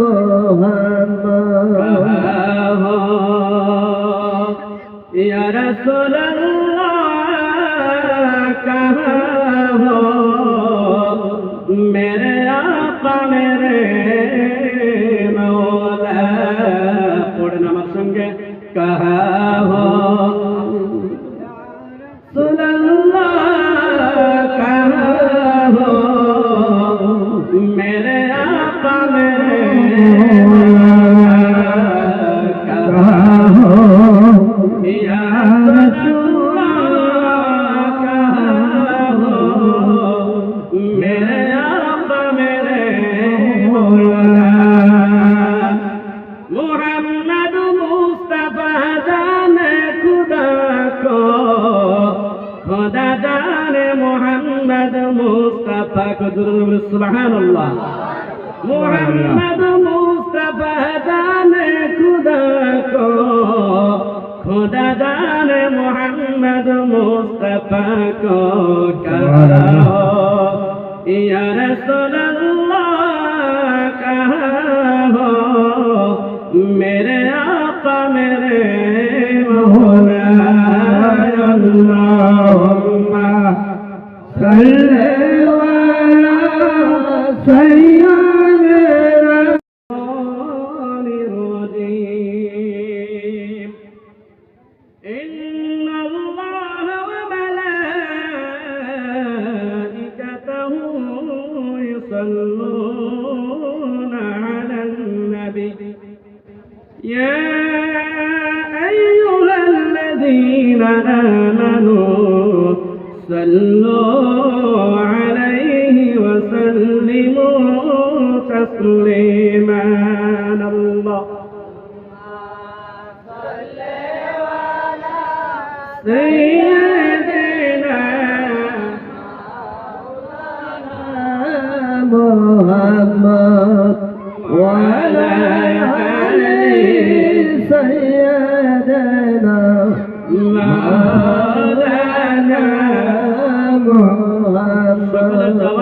মোহা পাক সুবহানাল্লাহ। মোহাম্মদ মুস্তাফা দানে খুদা কো, খুদা দানে মোহাম্মদ মুস্তাফা কো কারা ইয়া রাসূলুল্লাহ কাহা হো মেরে আপা, মেরে মোহনা আল্লাহুম্মা সাল্লা Allah.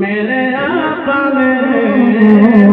मेरे आका मेरे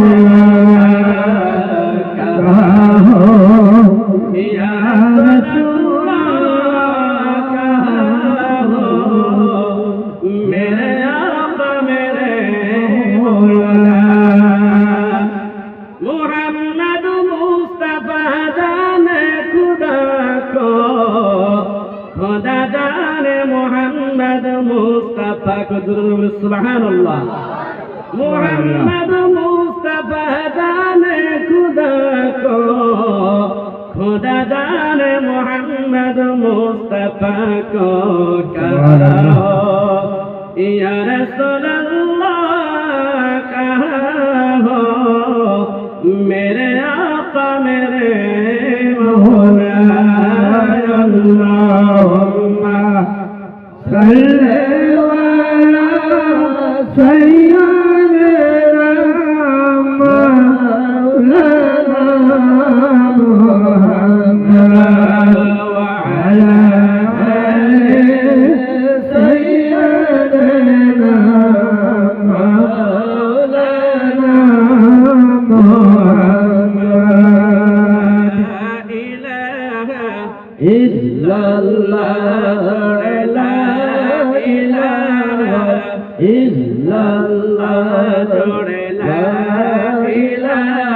ইয়া রাসূলুল্লাহ কাহো মেরে আকা মেরে মোহনা আল্লাহুম্মা সাল্লি আলা সাইয়্যিদ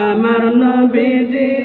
আমার নবীজির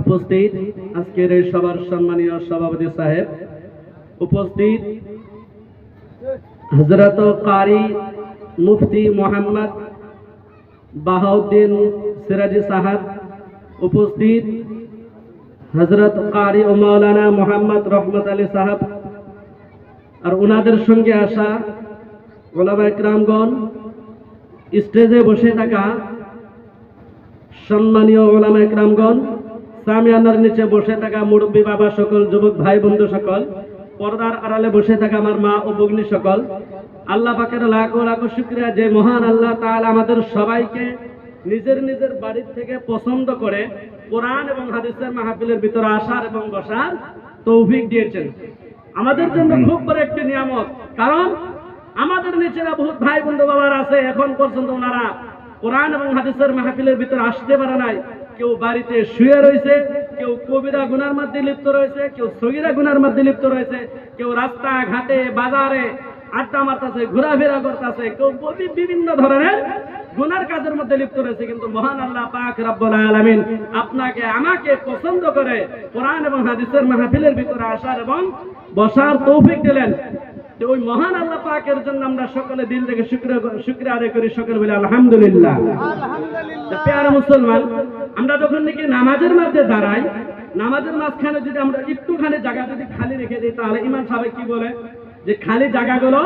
উপস্থিত আজকের এই সবার সম্মানীয় সভাপতি সাহেব উপস্থিত হজরত কারি মুফতি মোহাম্মদ বাহাউদ্দিন সিরাজি সাহেব উপস্থিত হজরত কারি ও মৌলানা মোহাম্মদ রহমত আলী সাহেব আর ওনাদের সঙ্গে আসা ওলামা ইকরামগণ স্টেজে বসে থাকা সম্মানীয় ওলামা ইকরামগণ সামিয়ানার নিচে বসে থাকা মুরব্বী বাবা সকল যুবক ভাই বন্ধু সকল পর্দার আড়ালে বসে থাকা আমার মা ও ভগ্নী সকল আল্লাহ পাকের লাখো লাখো শুক্রিয়া যে মহান আল্লাহ তাআলা আমাদের সবাইকে নিজের নিজের বাড়ির থেকে পছন্দ করে কোরআন এবং হাদিসের মাহফিলের ভিতরে আসার এবং বসার তৌফিক দিয়েছেন। আমাদের জন্য খুব বড় একটি নিয়ামত কারণ আমাদের নিচেরা বহুত ভাই বন্ধু বাবার আছে, এখন পর্যন্ত ওনারা কোরআন এবং হাদিসের মাহফিলের ভিতরে আসতে পারে নাই। কেউ বাড়িতে শুয়ে রয়েছে, কেউ কবিরা গুনার মধ্যে লিপ্ত রয়েছে, কেউ সগিরা গুনার মধ্যে লিপ্ত রয়েছে, কেউ রাস্তা ঘাটে বাজারে আড্ডা মারতেছে, ঘোরাফেরা করতেছে, কেউ বিভিন্ন ধরনের গুনার কাজের মধ্যে লিপ্ত রয়েছে। কিন্তু মহান আল্লাহ পাক রব্বুল আলামিন আপনাকে, আমাকে পছন্দ করে কোরআন এবং হাদিসের মাহফিলের ভিতরে আসার এবং বসার তৌফিক দিলেন। তো ওই মহান আল্লাহ পাকের জন্য আমরা সকলে দিল থেকে শুক্র শুক্রিয়া আদায় করি সকলে বলে আলহামদুলিল্লাহ। পেয়ারা মুসলমান আমরা যখন নাকি নামাজের মধ্যে দাঁড়াই নামাজের মাঝখানে যদি আমরা একটুখানি জায়গা যদি খালি রেখে দিই তাহলে ইমাম সাহেব কি বলে? যে খালি জায়গাগুলো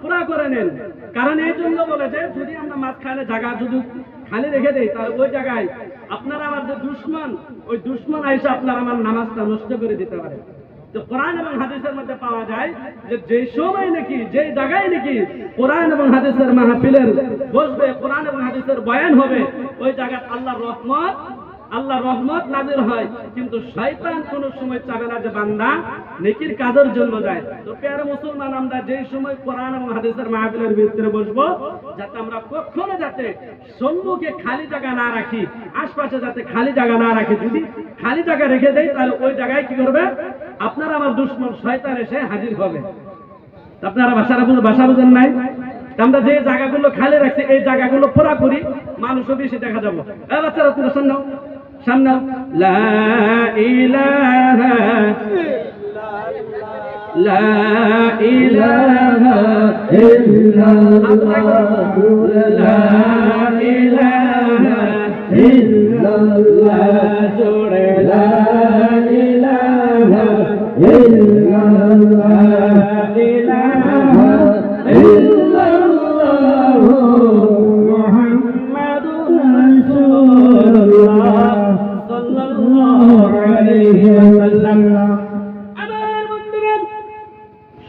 পুরা করে নেন। কারণ এই জন্য বলে যে যদি আমরা মাঝখানে জায়গা যদি খালি রেখে দেই তাহলে ওই জায়গায় আপনারা আমার যে দুশ্মন ওই দুশ্মন আইসে আপনারা আমার নামাজটা নষ্ট করে দিতে পারে। কোরআন এবং হাদিসের মধ্যে পাওয়া যায় যে যে সময় নাকি যে জায়গায় নাকি কোরআন এবং হাদিসের মাহফিলের বসবে, কোরআন এবং হাদিসের বয়ান হবে, ওই জায়গায় আল্লাহর রহমত আল্লাহ রহমত নাজির হয়। কিন্তু শয়তান কোন সময় চাবে না যে বান্দা নেকির কাজের জন্য যায়। তো পেয়ারে মুসলমান, আমরা যেই সময় কোরআন এবং হাদিসের মাহফিলের ভিতরে বসবো, যাতে আমরা কখনো যাতে সম্মুখে খালি জায়গা না রাখি, আশপাশে যাতে খালি জায়গা না রাখি, যদি খালি জায়গা রেখে দেয় তাহলে ওই জায়গায় কি করবে? আপনারা আমার দুশ্মন শয়তান এসে হাজির হবে। আপনারা ভাষারা ভাষা বুঝেন নাই? আমরা যে জায়গাগুলো খালি রাখছি, এই জায়গাগুলো পুরা করি মানুষও বেশি দেখা যাব। বাচ্চারা তোরা সামনে সামনে লা লা লা লা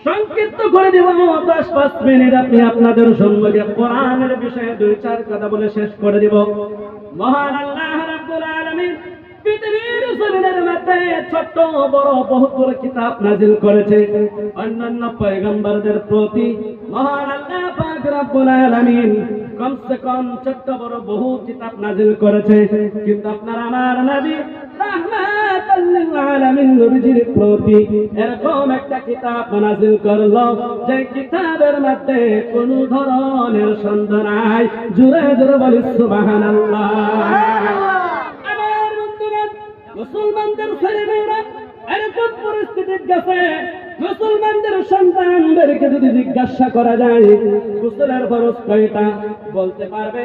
সংক্ষিপ্ত করে দেব দশ পাঁচ মিনিট আপনি আপনাদের সম্মুখে কোরআনের বিষয়ে দুই চার কথা বলে শেষ করে দেব মহান আল্লাহ রাব্বুল আলামিন পৃথিবীর জমিনের মধ্যে ছোট্ট, বড় বহুত বড় নাজিল করেছে। অন্যান্য পয়গম্বরদের প্রতি মহান কমসে কম ছোট্ট, বড়, বহু কিতাব নাজিল করেছে। কিন্তু আপনার আমার প্রতি এরকম একটা কিতাব নাজিল করল, যে কিতাবের মধ্যে কোনো ধরনের সন্দেহ নাই। জুড়ে জুড়ে বলি, সুবহানাল্লাহ। মুসলমানদের ছেলেমেয়েরা এরকম পরিস্থিতি গেছে, মুসলমানদের সন্তানদেরকে যদি জিজ্ঞাসা করা যায়, গুসলের বরস কয়টা? বলতে পারবে।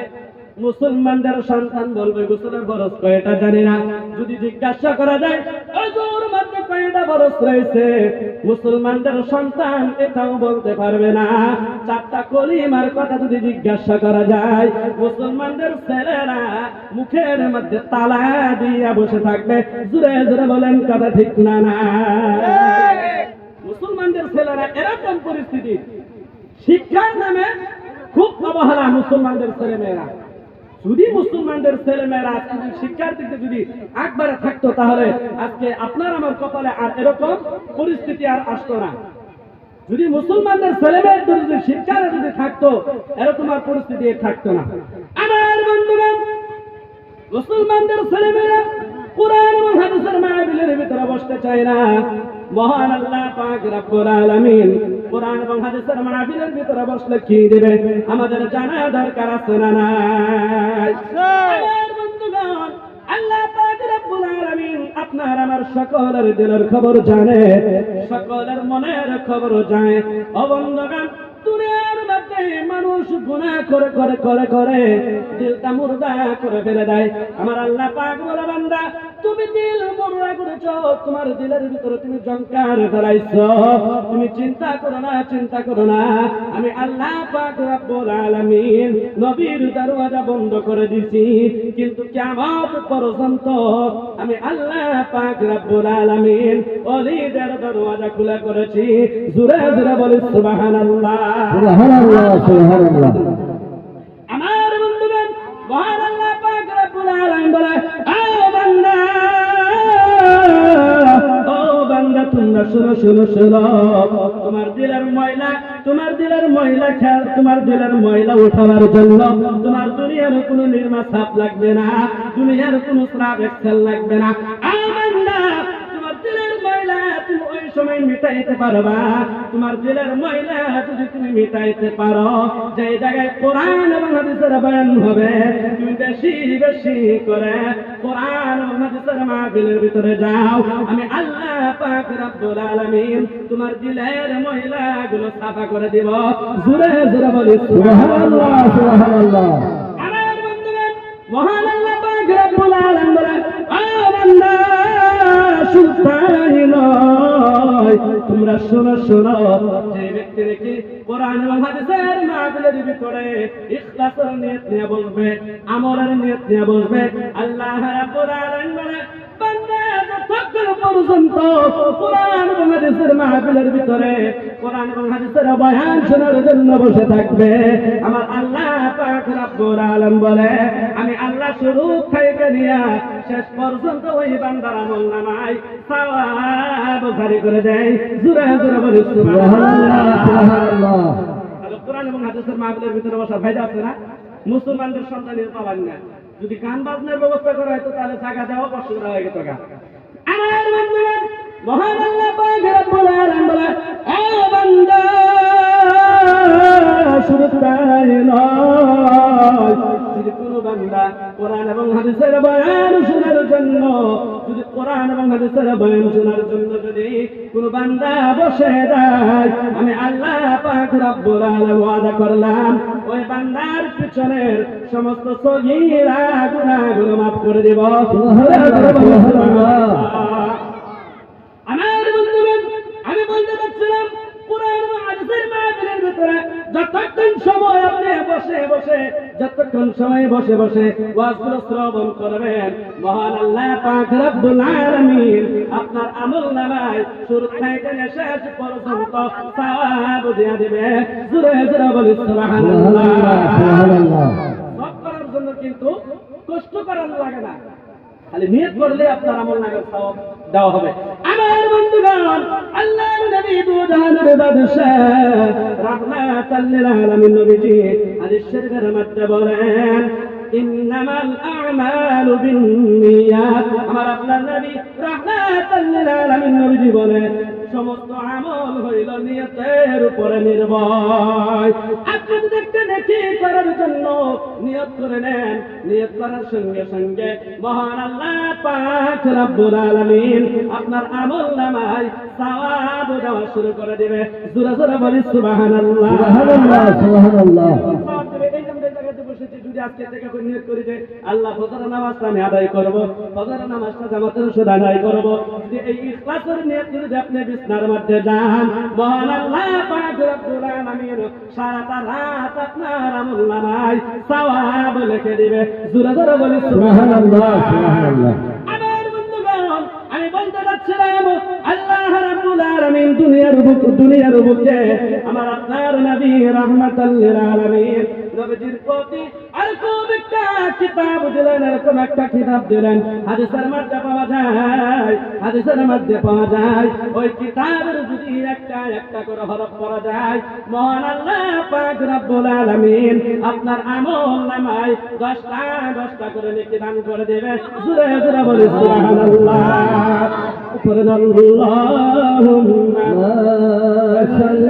মুসলমানদের সন্তান বলবে, গোসলের বরস কয়টা? জানি না। যদি জিজ্ঞাসা করা যায় বরস রয়েছে, মুসলমানদের সন্তান এটাও বলতে পারবে না। চারটা কলিমার কথা যদি জিজ্ঞাসা করা যায়, মুসলমানদের ছেলেরা মুখের মধ্যে তালা দিয়া বসে থাকবে। জুড়ে জুড়ে বলেন, কথা ঠিক না না। মুসলমানদের ছেলেরা এরকম পরিস্থিতি। শিক্ষার নামে খুব অবহেলা মুসলমানদের ছেলেমেয়েরা। যদি মুসলমানদের ছেলেমেয়েরা আজকে যদি শিক্ষার দিকে যদি একবারে থাকতো, তাহলে আজকে আপনার আমার কপালে আর এরকম পরিস্থিতি আর আসতো না। যদি মুসলমানদের ছেলেমেয়ের যদি শিক্ষার যদি থাকতো, এরকম আর পরিস্থিতি থাকতো না। আমার বন্ধুরা মুসলমানদের ছেলেমেয়েরা কোরআন এবং হাদিসের মাহফিলের ভিতরে বসতে চায় না। মহান আল্লাহ পাক রব্বুল আলামিন কোরআন এবং হাদিসের মাহফিলের ভিতরে বসলে কি দিবে? আমাদের জানা দরকার আছে না নাই? বন্ধুগণ আল্লাহ পাক রব্বুল আলামিন আপনার আমার সকলের দিলের খবর জানে সকলের মনের খবর জানে। ও বন্ধুগণ দুনিয়ার মানুষ গুনাহ করে করে করে করে, দিলটা মুর্দা করে ফেলে দেয়। আমার আল্লাহ পাক বলে, বান্দা তোমার তুমি তুমি চিন্তা না চিন্তা না। আমি আল্লাহ পাক রব্বুল আলামিন নবীর দরওয়াজা বন্ধ করে দিছি। কিন্তু কিয়ামত পর্যন্ত আমি আল্লাহ পাক রব্বুল আলামিন ওলিদের দরওয়াজা খুলে করেছি। জোরে জোরে বলি, সুবহানাল্লাহ। সুবহানাল্লাহ সুবহানাল্লাহ। তোমরা শুনো শুনো শুনো। তোমার দিলের ময়লা, তোমার দিলের ময়লা খেয়াল তোমার দিলের ময়লা উঠাবার জন্য। তোমার দুনিয়ার কোনো নির্মা সাপ লাগবে না, দুনিয়ার কোনো শ্রাপ এক্সেল লাগবে না। সময় মিটাইতে পারবা। তোমার দিলের ময়লা যদি তুমি মিটাইতে পারো যে জায়গায় কোরআন এবং হাদিসের বয়ান হবে তুমি বেশি বেশি করে কোরআন এবং হাদিসের মাহফিলের ভিতরে যাও। আমি আল্লাহ পাক রব্বুল আলামিন তোমার দিলের ময়লা গুলো সাফা করে দিব। জোরে জোরে বলি সুবহানাল্লাহ। সুবহানাল্লাহ আমার বন্ধুগণ মহান তোমরা শোনো শোনো। যে ব্যক্তি দেখি কোরআন এবং হাদিসের মাহফিলের ভিতরে ইখলাসের নিয়ত নিয়ে বসবে, আমলের নিয়ত নিয়ে বসবে, আল্লাহ রাব্বুল আলামিন বান্দা আমার আল্লাহ পাক রব্বুল আলামিন শুরু থেকে নিয়ে শেষ পর্যন্ত ওই বান্দার আমল সওয়াব জারি করে দেয় জোরে জোরে বলি কোরআন এবং হাদিসের মাহফিলের ভিতরে বসা ফায়দা আছে না? মুসলমানদের সন্তানের পাবেন না যদি গান বাজনার ব্যবস্থা করা হয় তো তাহলে টাকা দেওয়া কষ্ট করা হয়ে গেত আমার বন্ধুগণ মহান আল্লাহ পাক রব্বুল আলামিন বলে ও বান্দা শুধু তাই নয়। বান্দা কোরআন এবং হাদিসের বয়ান শোনার জন্য, যদি কোরআন এবং হাদিসের বয়ান শোনার জন্য যদি বান্দা বসে দেয় আমি আল্লাহ পাক রব্বুল আলামিন ওয়াদা করলাম, ওই বান্দার পিছনের সমস্ত সগীরা গুনাহগুলো মাফ করে দেব। আমার বন্ধুগণ, আমি বলতে চাচ্ছিলাম কোরআন এবং হাদিসের মাহফিলের ভিতরে যতক্ষণ সময় আপনি বসে বসে যতক্ষণ সময় বসে বসে ওয়াজগুলো শ্রবণ করবেন মহান আল্লাহ পাক রব্বুল আলামিন আপনার আমল নামায় শুরু থেকে শেষ পর্যন্ত সওয়াব দিয়ে দিবে। জোরে জোরে বলি সুবহানাল্লাহ। সুবহানাল্লাহ। সব করার জন্য কিন্তু কষ্ট করার লাগে না। খালি নিয়ত করলে আপনার আমল নাগাদ সওয়াব দেওয়া হবে। বন্ধুগণ, আল্লাহর নবী দুজাহানের বাদশাহ রাহমাতাল লিল আলামিন নবীজি হাদিস শরীফের মধ্যে বলেন, ইন্নামাল আমালু বিন্নিয়াত। আমার আপনার নবী রাহমাতাল লিল আলামিন নবীজি বলেন সমস্ত আমল হইল নিয়তের উপরে নির্ভর আপনি যদি একটা নেকি করার জন্য নিয়ত করে নেন, নিয়ত করার সঙ্গে সঙ্গে মহান আল্লাহ পাক রব্বুল আলামিন আপনার আমল নামায় সওয়াব দেওয়া শুরু করে দিবে। জোরে জোরে বলি, সুবহানাল্লাহ। সুবহানাল্লাহ সুবহানাল্লাহ সওয়াব দেবে। এই যে আমরা এই জায়গাতে বসেছি, যদি আজকে থেকে করে নিয়ত করি যে আল্লাহ ফজরের নামাজটা আমি আদায় করব। ফজরের নামাজটা জামাতের সাথে আদায় করব। যদি এই ইখলাসের নিয়ত যদি আপনি বিছনার মধ্যে যান মহান আল্লাহ পাক রব্বুল আলামিন সারাটা রাত আপনার আমল নামায় সওয়াব লিখে দিবে। জোরে জোরে বলি সুবহানাল্লাহ সুবহানাল্লাহ। আমার বন্ধুগণ আমি বলতে যাচ্ছিলাম আল্লাহ আপনার ওই একটা একটা করে হরফ যায় আপনার আমল নামায় দশটা দশটা করে নেকি দান করে দেবে উপরে আল্লাহুম্মা صل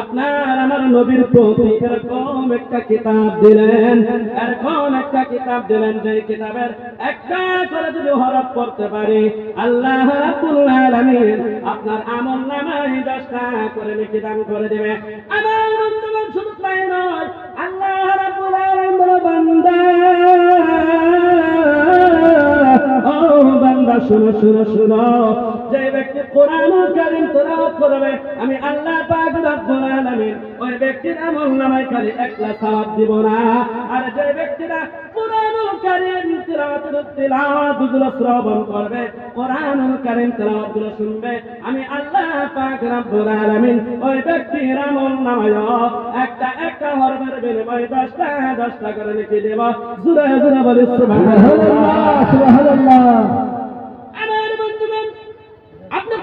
আপনার আমার নবীর প্রতি একটা কিতাব দিলেন এরকম একটা কিতাব দিলেন যে কিতাবের একটা করে যদি হরফ পড়তে পারি, আল্লাহ আপনার আমল নামায় দশটা করে নেকি দান করে দেবে। আমার শুধু তাই নয়, আল্লাহ বান্দা শুনো শুনো শুনো যে আমি আল্লাহ পাক ওই ব্যক্তির আমল নামায় খালি একলা সওয়াব দিব না। আর যে ব্যক্তিরা কোরআন কারিম তেলাওয়াত শুনবে, আমি আল্লাহ পাক রব্বুল আলামিন ওই ব্যক্তির আমল নামায় একটা একটা হরফের বিনিময়ে দশটা দশটা করে লিখে দেব। জুড়ে জুড়ে বলি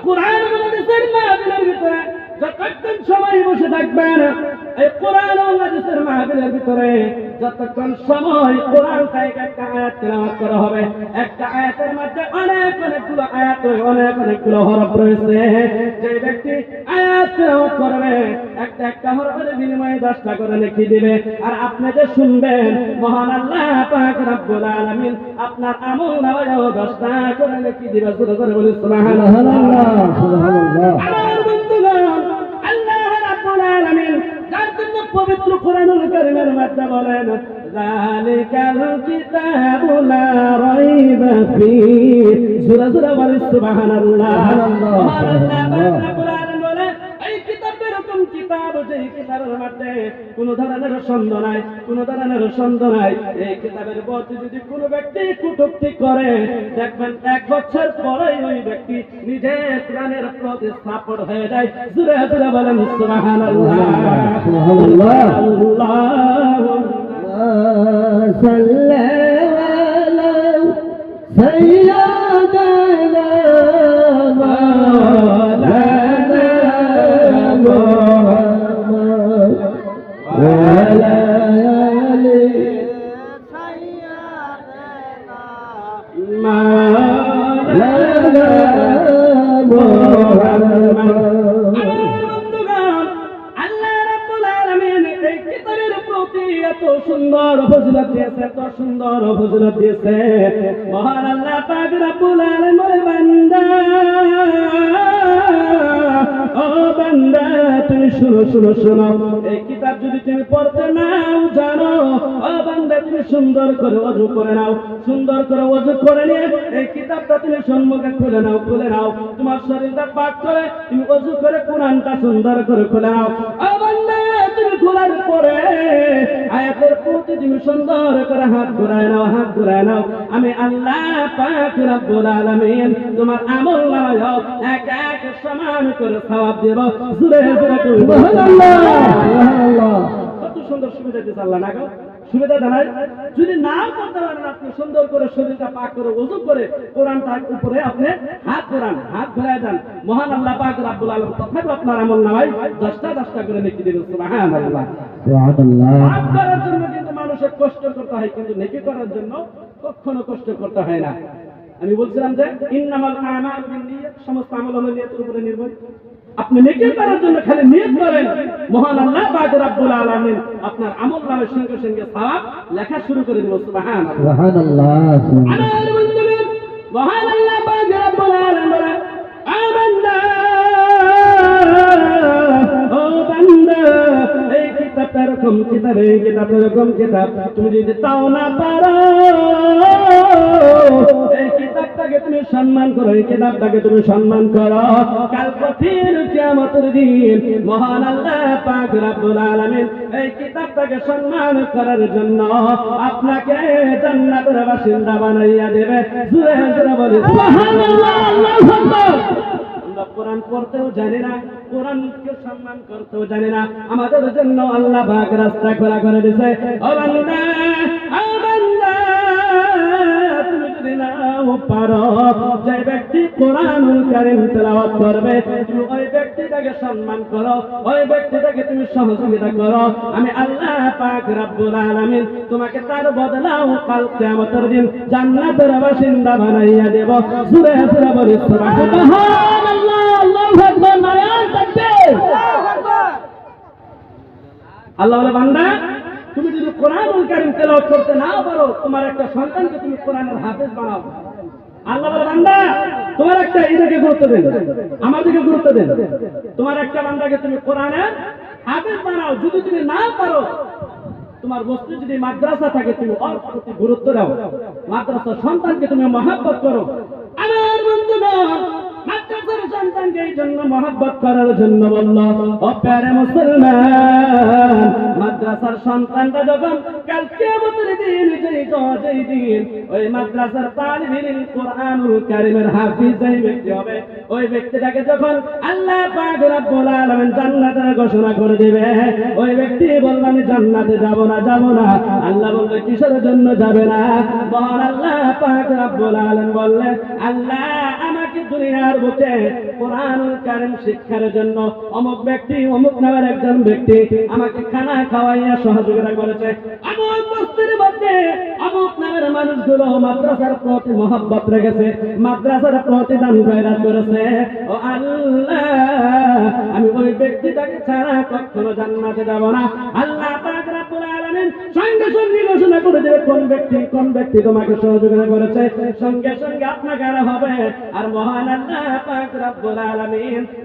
কোরআন বাংলাদেশের মাহফিলের ভিতরে যতক্ষণ সময় বসে থাকবেন, এই কোরআন বাংলাদেশের মাহফিলের ভিতরে যতক্ষণ সময় কোরআন থেকে একটা আয়াত তেলাওয়াত করা হবে, একটা আয়াতের মধ্যে অনেক অনেকগুলো আয়াত অনেক অনেকগুলো হরফ রয়েছে। যে ব্যক্তি আয়াত তেলাওয়াত করবে, একটা একটা হরফের বিনিময়ে দশটা করে লিখে দিবে। আর আপনি যে শুনবেন, মহান আল্লাহ পাক রব্বুল আলামিন আপনার আমল নামায়ও দশটা করে লিখে দিবে। সুরে করে বলি সুবহানাল্লাহ সুবহানাল্লাহ। পবিত্র কোরআনুল কারিমের মধ্যে বলেন যালিকাল কিতাবু লা রাইবা ফি। সূরা সূরা বলি সুবহানাল্লাহ। সুবহানাল্লাহ, কিতাব যে কিতাবের মধ্যে কোনো ধরনের সন্দেহ নাই কোনো ধরনের সন্দেহ নাই। এই কিতাবের প্রতি যদি কোনো ব্যক্তি কুটুক্তি করে দেখবেন এক বছর পরে ওই ব্যক্তি নিজে প্রাণের প্রতি সাপড় হয়ে যায়। জুড়ে জুড়ে বলেন সুবহানাল্লাহ। সুবহানাল্লাহ। আল্লাহুম্মা صل করে সুন্দর করে খুলে নাও ও বান্দা তুমি খোলার পরে আয়াতের প্রতি সুন্দর করে হাত ঘুরায় নাও হাত ঘুরায় নাও। আমি আল্লাহ পাক রব্বুল আলামিন তোমার আমল নামায় এক এক সমান করে সওয়াব দেব। জুরে জুরে সুবহানাল্লাহ সুবহানাল্লাহ। কত সুন্দর সুবিধা দিতে আল্লাহ না সুবিধা দাঁড়ায় যদি না করতে পারেন আপনি সুন্দর করে শরীরটা পাক করে ওজু করে কোরআনটার উপরে আপনি হাত ঘোরান হাত ঘোরায় দেন। মহান আল্লাহ পাক রাব্বুল আলম তথাপি আপনার আমল হয় দশটা দশটা করে নেকি দেবেন হ্যাঁ পাপ করার জন্য কিন্তু মানুষের কষ্ট করতে হয় কিন্তু নেকি করার জন্য কখনো কষ্ট করতে হয় না। আমি বলছিলাম যে ইন্নামাল আমাল বিনিয়াত সমস্ত আমল হলো নিয়তের উপরে নির্ভর। আপনি নেকি করার জন্য খালি নিয়ত করেন। মহান আল্লাহ পাক রব্বুল আলামিন আপনার আমল নামের সঙ্গে সঙ্গে সওয়াব লেখা শুরু করে দেব সুবহানাল্লাহ। সুবহানাল্লাহ। মহান আল্লাহ কিতাবটা কিতাব কিতাব তুমি যদি তাও না পারো কিতাবটাকে তুমি সম্মান করো, এই কিতাবটাকে তুমি সম্মান করো। কাল কঠিন বাসিন্দা বানাইয়া দেবে। কোরআন পড়তেও জানে না, কোরআনকে সম্মান করতেও জানে না। আমাদের জন্য আল্লাহ ভাগ রাস্তা খোলা করে দিয়েছে। নাও পারো যে ব্যক্তি কোরআনুল কারীম তেলাওয়াত করবে তুমি ওই ব্যক্তিটাকে সম্মান করো ওই ব্যক্তিটাকে তুমি সহযোগিতা করো। আমি আল্লাহ পাক রব্বুল আলামিন তোমাকে তার বদলাও কাল কিয়ামতের দিন জান্নাতের বাসিন্দা বানাইয়া দেব। সুরে সুরে বলি সুবহানাল্লাহ। আল্লাহু আকবার নারায়ণ তাকবীর। আল্লাহ বলে বান্দা তুমি যদি কোরআন কারীম তেলাওয়াত করতে না পারো, তোমার একটা সন্তানকে তুমি কোরআনের হাফেজ বানাও। আল্লাহ বান্দা, তোমার একটা এদিকে গুরুত্ব দেন আমার দিকে গুরুত্ব দেন। তোমার একটা বান্দাকে তুমি কোরআনের হাফেজ বানাও, যদি তুমি না পারো, তোমার বস্তু যদি মাদ্রাসা থাকে, তুমি প্রতি গুরুত্ব দাও। মাদ্রাসা সন্তানকে তুমি মহাব্বত করো। আমার বন্ধুগণ জন্য মহাব্বত করার জন্য বলল, ও প্যারে মুসলমান, মাদ্রাসার সন্তানটা যখন কাল কিয়ামতের দিন, যেই দিন, ওই মাদ্রাসার কোরআনুল কারীমের হাফিজ যেই ব্যক্তি হবে, ওই ব্যক্তিটাকে যখন আল্লাহ পাক রব্বুল আলামিন জান্নাতের ঘোষণা করে দিবে, ওই ব্যক্তি বলল, আমি জান্নাতে যাব না যাব না। আল্লাহ বললে কিসের জন্য যাবে না? মহান আল্লাহ পাক রব্বুল আলামিন বললেন, আল্লাহ আমাকে দুনিয়ার বুকে কোরআনুল কারীম শিক্ষার জন্য অমুক ব্যক্তি, অমুক নামের একজন ব্যক্তি আমাকে খানা খাওয়াইয়া সহযোগিতা করেছে। আমি ওই ব্যক্তিটাকে ছাড়া কখনো জান্নাতে যাব না। আল্লাহ পাক আলামিন সঙ্গে সঙ্গে ঘোষণা করে দেবে কোন ব্যক্তি কোন ব্যক্তি তোমাকে সহযোগিতা করেছে। সঙ্গে সঙ্গে আপনাকে হবে। আর মহান আল্লাহ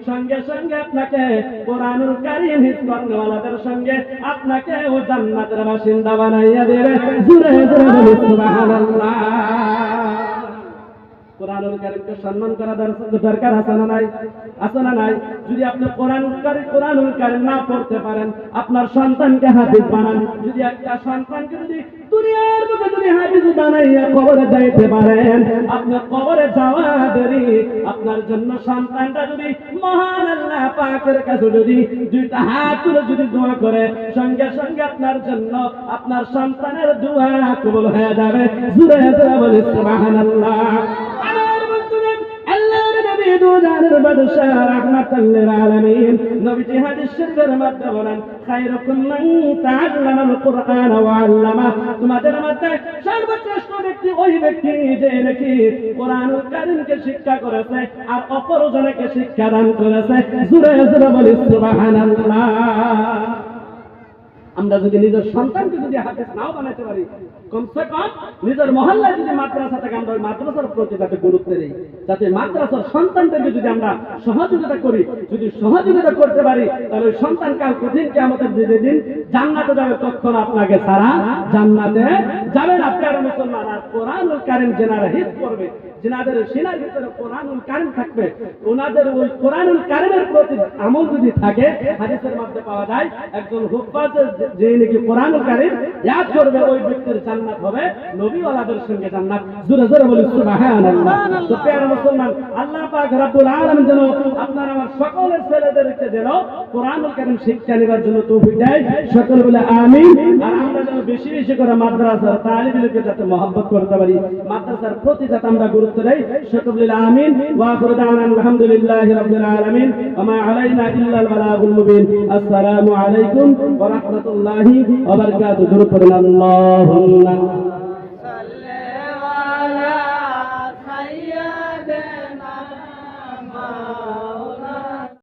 সঙ্গে সঙ্গে আপনাকে কোরআনুল কারীম হিফজওয়ালাদের সঙ্গে আপনাকে ও জান্নাতের বাসিন্দা বানাইয়া দেবে। জুরে জুরে সুবহানাল্লাহ। আপনার সন্তানকে হাফিজ বানান। যদি একটা সন্তানকে যদি দুনিয়ার বুকে যদি হাফিজ বানাইয়া কবরে যাইতে পারেন, আপনি কবরে যাওয়া দেরি। আপনার জন্য সন্তানটা যদি মহান আল্লাহ পাকের কাছে যদি দুইটা হাত যদি দোয়া করে, সঙ্গে সঙ্গে আপনার জন্য আপনার সন্তানের দোয়া কবুল হয়ে যাবে। দুজানের বাদশাহ রাহমাতাল আলামিন। নবীজি হাদিস শরীফের মধ্যে বলেন খায়রুকুম মান তাআল্লামাল কুরআন ওয়া আল্লামা। তোমাদের মধ্যে সর্বশ্রেষ্ঠ ব্যক্তি ওই ব্যক্তি যে নাকি কোরআনুল কারীমকে শিক্ষা করেছে আর অপরজনকে শিক্ষা দান করেছে। জোরে জোরে বলি, সুবহানাল্লাহ। আমরা যদি নিজের সন্তানকে যদি হাফেজ নাও বানাতে পারি কমসে কম নিজের মহল্লায় যদি মাদ্রাসা থাকে, আমরা ওই মাদ্রাসার প্রতি যাতে গুরুত্ব দিই। যাতে মাদ্রাসার সন্তানদেরকে যদি আমরা সহযোগিতা করি, যদি সহযোগিতা করতে পারি, তাহলে ওই সন্তান কাল কঠিন কে আমাদের যে দিন জান্নাতে যাবে তখন আপনাকে সারা জান্নাতে যাবেন আপনার মুসলমান, আর কোরআনুল কারিম জেনারা হিত করবে। যেনাদের সেনার ভিতরে কোরআনুল কারিম থাকবে, ওনাদের ওই কোরআনুল কারিমের প্রতি আমল যদি থাকে, হাদিসের মধ্যে পাওয়া যায়, একজন হুফাজ যে নাকি কোরআনুল কারিম ইয়াদ করবে, ওই ব্যক্তির জান্নাত হবে, নবীওয়ালাদের সঙ্গে জান্নাত। জোরে জোরে বলি সুবহানাল্লাহ। তো প্রিয় মুসলমান, আল্লাহ পাক রব্বুল আলামিন যেন আপনার আমার সকলের ছেলেদেরকে যেন কোরআনুল কারিম শিক্ষা নেবার জন্য তৌফিক দেয়, সকলে বলে আমিন। আর আমরা যেন বেশি বেশি করে মাদ্রাসার তালিবিলকে যাতে মহব্বত করতে পারি, মাদ্রাসার প্রতি যাতে আমরা গুরুত্ব দেই সকলে বলে আমিন, ওয়া আখিরু দাওয়ানা আলহামদুলিল্লাহি রাব্বিল আলামিন, ওয়া মা আলাইনা ইল্লা আল বালাগুল মুবিন। আসসালামু আলাইকুম ওয়া রাহমাতুল্লাহি ওয়া বারাকাতুহু। আল্লাহুম্মা